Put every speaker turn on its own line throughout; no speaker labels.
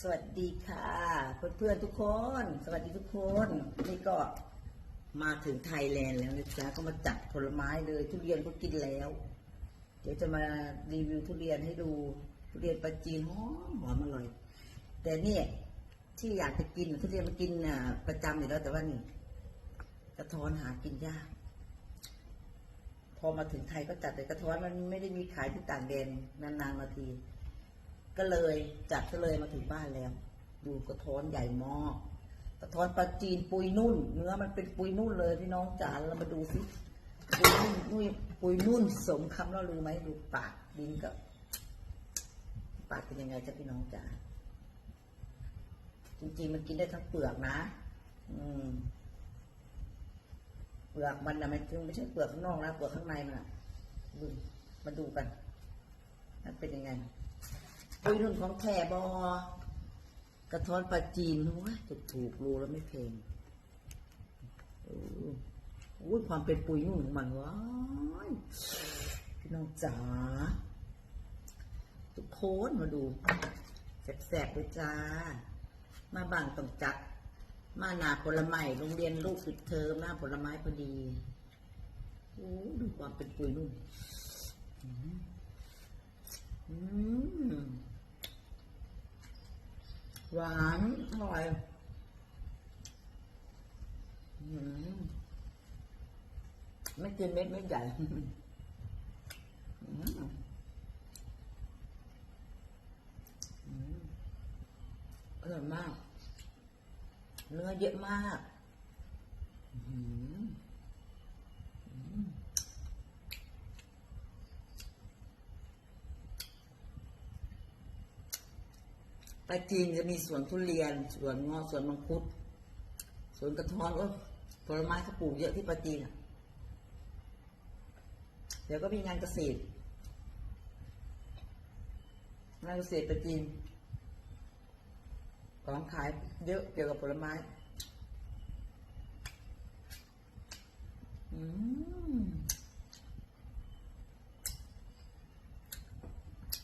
สวัสดีค่ะเพื่อนๆทุกคน สวัสดีทุกคน นี่ก็มาถึงไทยแลนด์แล้วนะจ๊ะก็มาจัดผลไม้เลย ทุเรียนก็กินแล้ว เดี๋ยวจะมารีวิวทุเรียนให้ดูทุเรียนปลาจีนหอมหอมอร่อย แต่เนี่ยที่อยากจะกินทุเรียนมากินอะประจำอยู่แล้วแต่ว่านี่กระท้อนหากินยากพอมาถึงไทยก็จัดแต่กระท้อนมันไม่ได้มีขายที่ต่างแดนนานๆมาที ก็เลยจัดก็เลยมาถึงบ้านแล้ว ดูกระท้อนใหญ่มากกระท้อนปลาจีนปุยนุ่น เนื้อมันเป็นปุยนุ่นเลยพี่น้องจ๋าเรามาดูสิปุยนุ่นนุ่ยปุยนุ่นสมคำเราลือไหมดูปากดินกับปากเป็นยังไงจ้ะพี่น้องจ๋าจริงๆมันกินได้ทั้งเปลือกนะ อืมเปลือกมันนะมันไม่ใช่เปลือกข้างนอกนะเปลือกข้างในมันอะมาดูกัน มันเป็นยังไง ปุยนุ่นของแท่บอกระท้อนปลาจีนโอ้ยถูกถูกรูแล้วไม่เพลงโอ้โหความเป็นปุยนุ่นของมันว้ายพี่น้องจ๋าทุกคนมาดูแสบๆเลยจ้า มาบางต้องจัดมาหนาผลไม้โรงเรียนลูกปิดเทอมหน้าผลไม้พอดีโอ้ดูความเป็นปุยนุ่นอืม หวานอร่อยอมไม่กินเม็ดไม่ใหญ่อืมอืมอร่อยมาก เนื้อเยอะมาก อืมอืม ปลาจีนจะมีสวนทุเรียนสวนงอสวนมังคุดสวนกระท้อนก็ผลไม้เขาปลูกเยอะที่ปลาจีนอะเดี๋ยวก็มีงานเกษตรงานเกษตรปลาจีนของขายเยอะเกี่ยวกับผลไม้อืม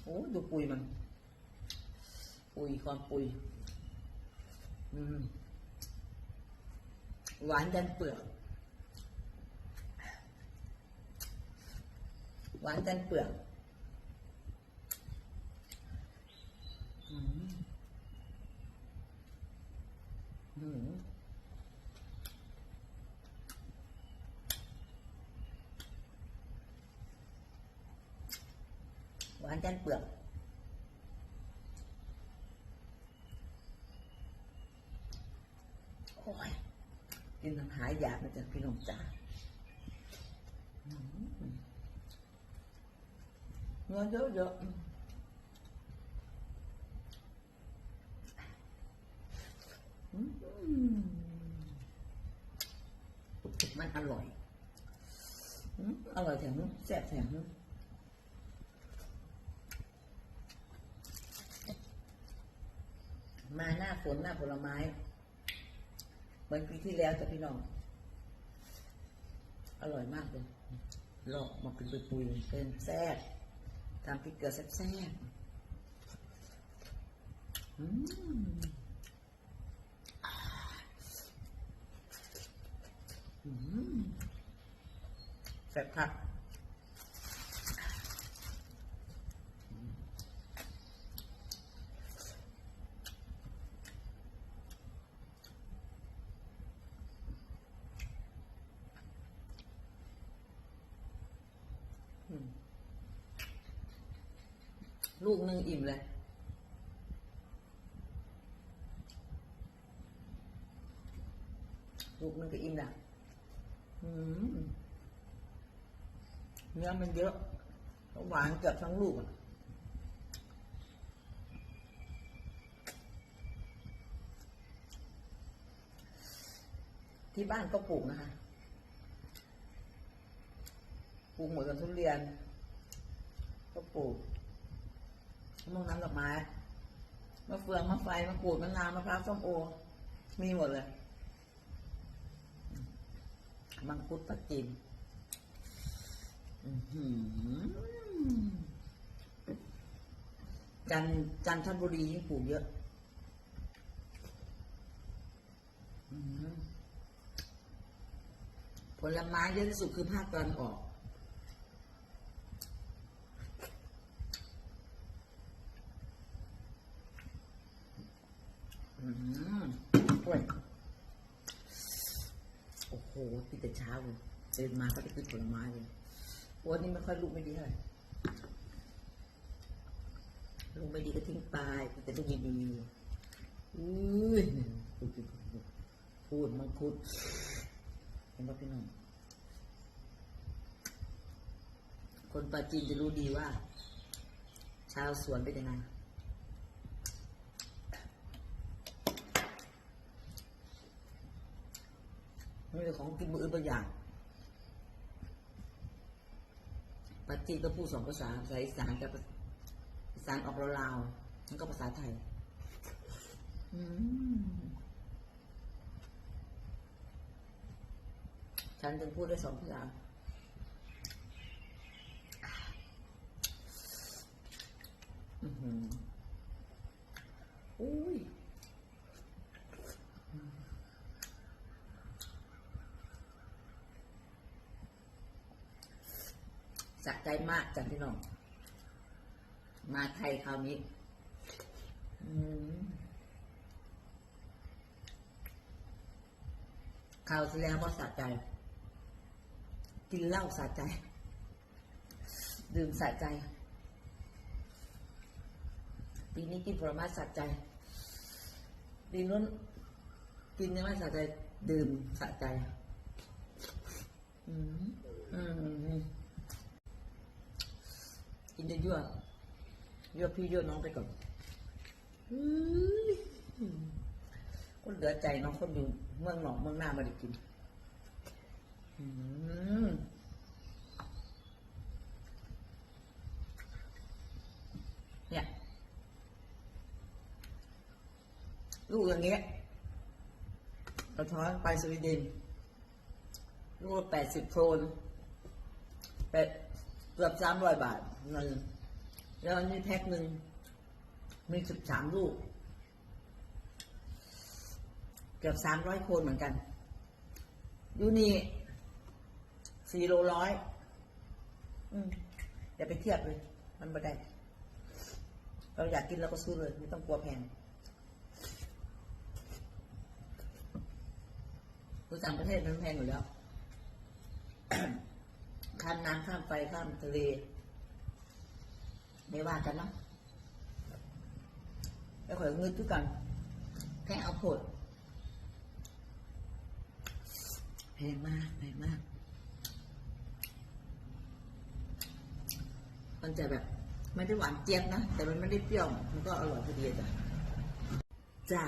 โอ้ดูปุยมัน ปุยความปุยอืมหวานดันเปลือก หวานดันเปลือก อืมอืมหวานดันเปลือก โอ้ ยกินมันหายอยากมาจากพี่น้องจ๋าอืมเงินเยอะเยอะๆมันอร่อย อร่อยแถมแซ่บแถมมาหน้าฝนหน้าผลไม้ เหมือนปีที่แล้วแต่พี่น้อง อร่อยมากเลยหลอกมาเป็นปุยๆเป็นแซ่บทำพริกเกลือแซ่บๆอืมอืมแซ่บคักอืม ลูกหนึ่งอิ่มเลย ลูกหนึงก็อิ่มละเนื้อมันเยอะ หวานเกือบทั้งลูกอะที่บ้านก็ปลูกนะคะ ปลูกหมดกับทุเรียน ก็ปลูก มะม่วงน้ำดอกไม้มะเฟืองมะไฟมะกรูดมะนาวมะพร้าวส้มโอ มีหมดเลยมังคุดตะกินจันจันทบุรีปลูกเยอะผลไม้เยอะที่สุดคือภาคตะวันออก โอ้ยโอ้โหติดแต่เช้าเลยเดินมาก็จะกินผลไม้เลยวันนี้ไม่ค่อยลูกไม่ดีเท่าไหร่ลูกไม่ดีก็ทิ้งไปแต่ลูกดีอุ้ยพูดมังคุดเห็นป่ะพี่น้องคนปาจีนจะรู้ดีว่า ชาวสวนเป็นยังไง ม่เป็นของกินมืออื่นบางอย่างปาจีนก็พูดสองภาษาภาษาอีสานกับอีสานออกลาวๆแล้วก็ภาษาไทยอืมฉันจึงพูดได้สองภาษา อือหืออุ้ย สะใจมากจังพี่น้อง มาไทยคราวนี้ข่าวที่แล้วก็สะใจ กินเหล้าสะใจ ดื่มสะใจ ปีนี้กินผลไม้สะใจ ปีนู้นกินยังไม่สะใจ ดื่มสะใจ อืมอืม กินเยอะๆยั่วพี่ยั่วน้องไปก่อนคนเหลือใจน้องคนอยู่เมืองหนอกเมืองหน้ามาได้กินเนี่ยลูกอย่างเงี้ยเราท้อนไปสวีเดนลูกแปดสิบโครนแปด เกือบสามร้อยบาทเงินแล้วอันนี้แพ็คหนึ่งมีสิบสามลูก เกือบสามร้อยคนเหมือนกัน ยูนี่สี่โลร้อยอย่าไปเทียบเลย มันไม่ได้ เราอยากกินเราก็ซื้อเลย ไม่ต้องกลัวแพงคือต่างประเทศมันแพงอยู่แล้ว ข้ามน้ำข้ามไฟข้ามทะเลไม่ว่ากันเนาะแล้วขอยเงินทุกกันแค่เอาผดแพงมากแพงมาก มันจะแบบไม่ได้หวานเจี๊ยบนะ แต่มันไม่ได้เปรี้ยว มันก็อร่อยพอดีจ้ะจ้ะ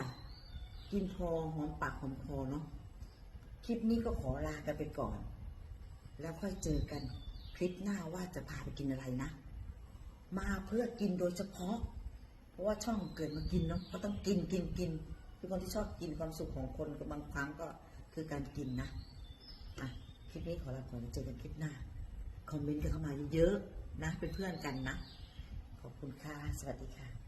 กินพอหอมปากหอมคอเนาะ คลิปนี้ก็ขอลากันไปก่อน แล้วค่อยเจอกันคลิปหน้าว่าจะพาไปกินอะไรนะ มาเพื่อกินโดยเฉพาะ เพราะว่าช่องเกิดมากินเนาะก็ต้องกินกินกินเป็นคนที่ชอบกินความสุขของคนก็บางครั้งก็คือการกินนะอะคลิปนี้ขอลาก่อนเจอกันคลิปหน้า คอมเมนต์กันเข้ามาเยอะๆนะเป็นเพื่อนกันนะ ขอบคุณค่ะ สวัสดีค่ะ